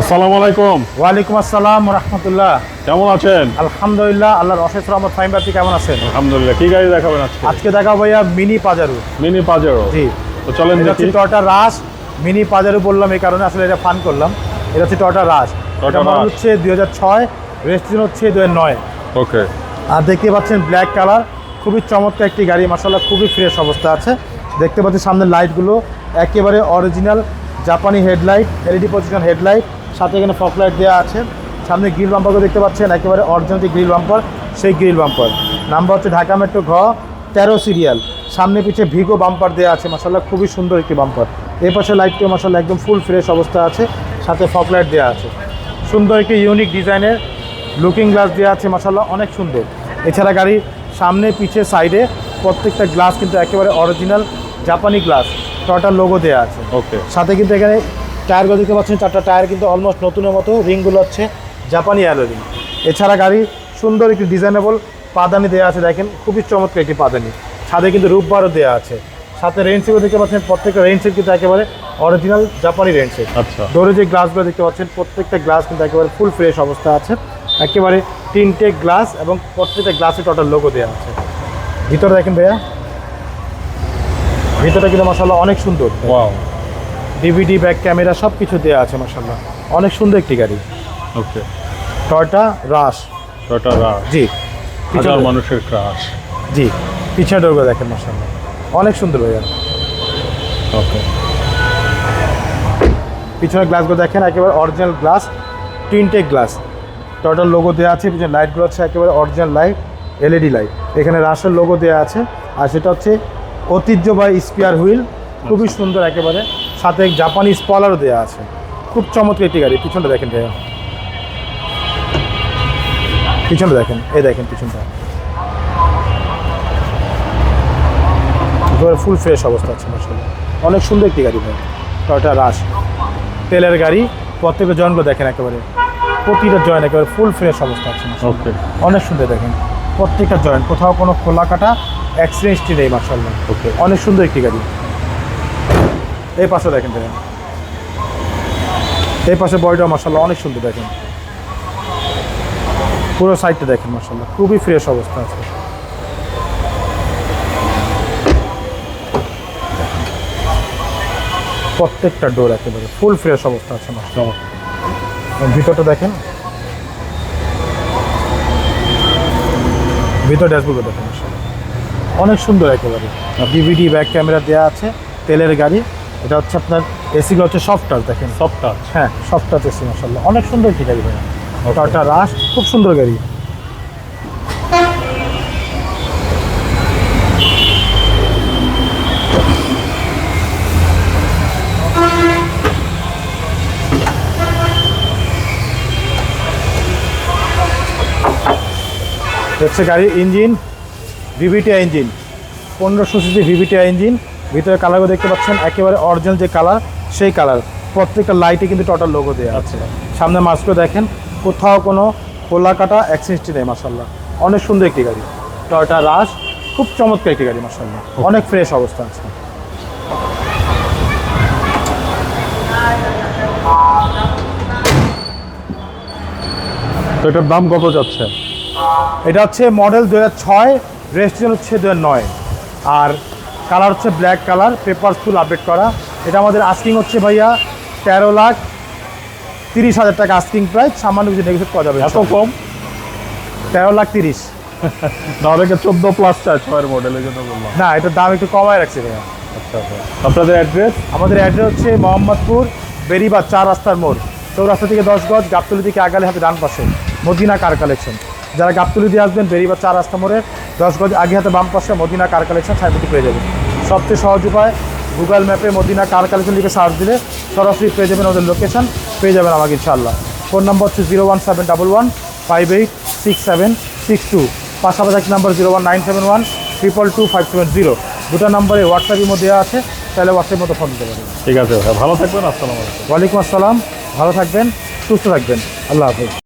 আসসালামু আলাইকুম। ওয়ালাইকুম আসসালাম রহমতুল্লাহ। কেমন আছেন? আলহামদুলিল্লাহ আল্লাহর অশেষ রহমত। ফাইম আপনি কেমন আছেন? আলহামদুলিল্লাহ কি গাড়ি দেখাবেন আজকে? আজকে দেখা ভাইয়া মিনি পাজারু। Mini Pajero. জি। তো চলেন দেখি। টয়টা রাস মিনি পাজারু বললাম এই কারণে আসলে এটা ফান করলাম। এটা হচ্ছে টয়টা রাস এটা হচ্ছে দুই হাজার ছয় রেজিস্ট্রেশন হচ্ছে দুই নয়। ওকে। আর দেখতে পাচ্ছেন ব্ল্যাক কালার খুবই চমৎকার একটি গাড়ি মাসাল্লাহ খুবই ফ্রেশ অবস্থা আছে। দেখতে পাচ্ছেন সামনের লাইটগুলো একেবারে অরিজিনাল জাপানি হেডলাইট এলইডি পজিশন হেডলাইট সাথে এখানে ফক লাইট দেওয়া আছে। সামনে গ্রিল বাম্পারগুলো দেখতে পাচ্ছেন, একেবারে অরিজিনাল গ্রিল বাম্পার সেই গ্রিল বাম্পার নাম্বার হচ্ছে ঢাকা মেট্রো ঘ, তেরো সিরিয়াল সামনে পিছে ভিগো বাম্পার দেওয়া আছে মাসাল্লাহ খুবই সুন্দর একটি বাম্পার এই পাশে লাইটটিও মাসাল্লাহ একদম ফুল ফ্রেশ অবস্থা আছে, সাথে ফক লাইট দেওয়া আছে। সুন্দর একটি ইউনিক ডিজাইনের লুকিং গ্লাস দেওয়া আছে মাসাল্লাহ অনেক সুন্দর। এছাড়া গাড়ির সামনে, পিছে সাইডে প্রত্যেকটা গ্লাস কিন্তু একেবারে অরিজিনাল জাপানি গ্লাস টটার লোগো দেওয়া আছে। ওকে সাথে কিন্তু এখানে টায়ারগুলো দেখতে পাচ্ছেন চারটা টায়ার কিন্তু অলমোস্ট নতুনের মতো রিংগুলো হচ্ছে জাপানি অ্যালো রিং এছাড়া গাড়ি সুন্দর একটি ডিজাইনেবল পাদানি দেওয়া আছে দেখেন খুবই চমৎকার একটি পাদানি। ছাদে কিন্তু রূপবারও দেওয়া আছে। সাথে রেঞ্জগুলো দেখতে পাচ্ছেন প্রত্যেকটা রেঞ্জের কিন্তু একেবারে অরিজিনাল জাপানি রেঞ্জের আচ্ছা। ডোরে যে গ্লাসগুলো দেখতে পাচ্ছেন প্রত্যেকটা গ্লাস কিন্তু একেবারে ফুল ফ্রেশ অবস্থা আছে। একেবারে তিনটে গ্লাস এবং প্রত্যেকটা গ্লাসে টোটাল লোগো দেওয়া আছে। ভিতরে দেখেন ভাইয়া ভিতরে কিন্তু মশাল্লাহ অনেক সুন্দর। ওয়াও ডিভিডি ব্যাক ক্যামেরা সব কিছু দেওয়া আছে মশাল্লাহ অনেক সুন্দর একটি গাড়ি। Okay Toyota Rush Toyota Rush জি। হাজার মানুষের ক্রাশ জি। পিছনে ডোরগুলো দেখেন মশাল্লাহ অনেক সুন্দর ভাইয়া। ওকে পিছনের গ্লাসগুলো দেখেন একেবারে অরিজিনাল গ্লাস তিনটে গ্লাস টোটাল লোগো দেওয়া আছে পিছনে লাইটগুলো হচ্ছে একেবারে অরিজিনাল লাইট এলইডি লাইট এখানে রাশের লোগো দেওয়া আছে। আর সেটা হচ্ছে ঐতিহ্যবাহী স্পিয়ার হুইল খুবই সুন্দর একেবারে। সাথে জাপানি স্পলারও দেওয়া আছে। খুব চমৎকার একটি গাড়ি। পিছনটা দেখেন ভাইয়া। পিছনটা দেখেন। এই দেখেন পিছনটা। ফুল ফ্রেশ অবস্থা আছে মাসাল্লাহ অনেক সুন্দর একটি গাড়ি ভাই টয়টা রাশ তেলের গাড়ি প্রত্যেকটা জয়েন্টগুলো দেখেন একেবারে। প্রতিটা জয়েন্ট একেবারে ফুল ফ্রেশ অবস্থা আছে অনেক সুন্দর দেখেন। প্রত্যেকটা জয়েন্ট কোথাও কোনো খোলা কাটা অ্যাক্সিডেন্টটি নেই মার্শাল্লাহ ওকে অনেক সুন্দর একটি গাড়ি। এই পাশে দেখেন দেখেন এই পাশে বডিটা মার্শাল্লাহ অনেক সুন্দর দেখেন। পুরো সাইডটা দেখেন মার্শাল্লাহ খুবই ফ্রেশ অবস্থা আছে। প্রত্যেকটা ডোর একেবারে ফুল ফ্রেশ অবস্থা আছে মার্শাল্লাহ ভিতরটা দেখেন। ভিতর ড্যাশবোর্ডে দেখেন মাশাআল্লাহ। অনেক সুন্দর একেবারে। ডিভিডি ব্যাক ক্যামেরা দেওয়া আছে তেলের গাড়ি। এটা হচ্ছে আপনার এসিগুলো হচ্ছে সফট টাচ দেখেন। সব টাচ হ্যাঁ সফট টাচ এসি মাসাল্লাহ অনেক সুন্দর একটি গাড়ি ভাইয়া। টয়টা রাশ খুব সুন্দর গাড়ি। হচ্ছে গাড়ির ইঞ্জিন ভিভিটিআই ইঞ্জিন পনেরোশো সিসি ভিভিটিআই ইঞ্জিন ভিতরে কালারগুলো দেখতে পাচ্ছেন একেবারে অরিজিনাল যে কালার সেই কালার প্রত্যেকটা লাইটে কিন্তু টোটাল লোগো দেওয়া আছে। সামনে মাস্কও দেখেন কোথাও কোনো খোলা কাটা অ্যাক্সিডেন্টটি নেই মাসাল্লাহ অনেক সুন্দর একটি গাড়ি। টয়টা রাশ খুব চমৎকার একটি গাড়ি মাসাল্লাহ অনেক ফ্রেশ অবস্থা আছে। তো এটার দাম কত যাচ্ছে? এটা হচ্ছে মডেল দু হাজার ছয় রেজিস্ট্রেশন হচ্ছে দু নয়। আর কালার হচ্ছে black colour paper full update করা। এটা আমাদের আস্কিং হচ্ছে ভাইয়া তেরো লাখ তিরিশ হাজার টাকা আস্কিং প্রাইস সামান্য কিছু নেগোসিয়েট করা যাবে এত কম? তেরো লাখ তিরিশ। না অনেকে চোদ্দ প্লাস চায় ছয়ের মডেলের জন্য বললাম। না এটার দাম একটু কমায় রাখছে ভাইয়া। আচ্ছা আচ্ছা। আপনাদের অ্যাড্রেস আমাদের অ্যাড্রেস হচ্ছে মোহাম্মদপুর বেরিবাদ চার রাস্তার মোড় চৌরাস্তা থেকে দশ গজ গাবতলি থেকে আগালে হাতে ডান পাশে মদিনা কার কালেকশন যারা গাবতলি দিয়ে আসবেন বেরিবাদ চার রাস্তা মোড়ের দশ গজ আগে হাতে বাম পাশে মদিনা কার কালেকশন সাইডটি পেয়ে যাবেন। সবচেয়ে সহজ উপায় গুগল ম্যাপে মদিনা কার কালেকশন লিখে সার্চ দিলে সরাসরি পেয়ে যাবেন ওদের লোকেশন পেয়ে যাবেন আমাকে ইনশাআল্লাহ। ফোন নম্বর হচ্ছে zero one seven double one five eight six seven six two পাশাপাশি number zero one nine seven one triple two five seven zero দুটো নম্বরে হোয়াটসঅ্যাপের মধ্যে আছে তাহলে হোয়াটসঅ্যাপের মতো ফোন দিতে পারেন। ঠিক আছে ভালো থাকবেন আসসালামু আলাইকুম। ওয়ালাইকুম আসসালাম ভালো থাকবেন সুস্থ থাকবেন। আল্লাহ হাফেজ।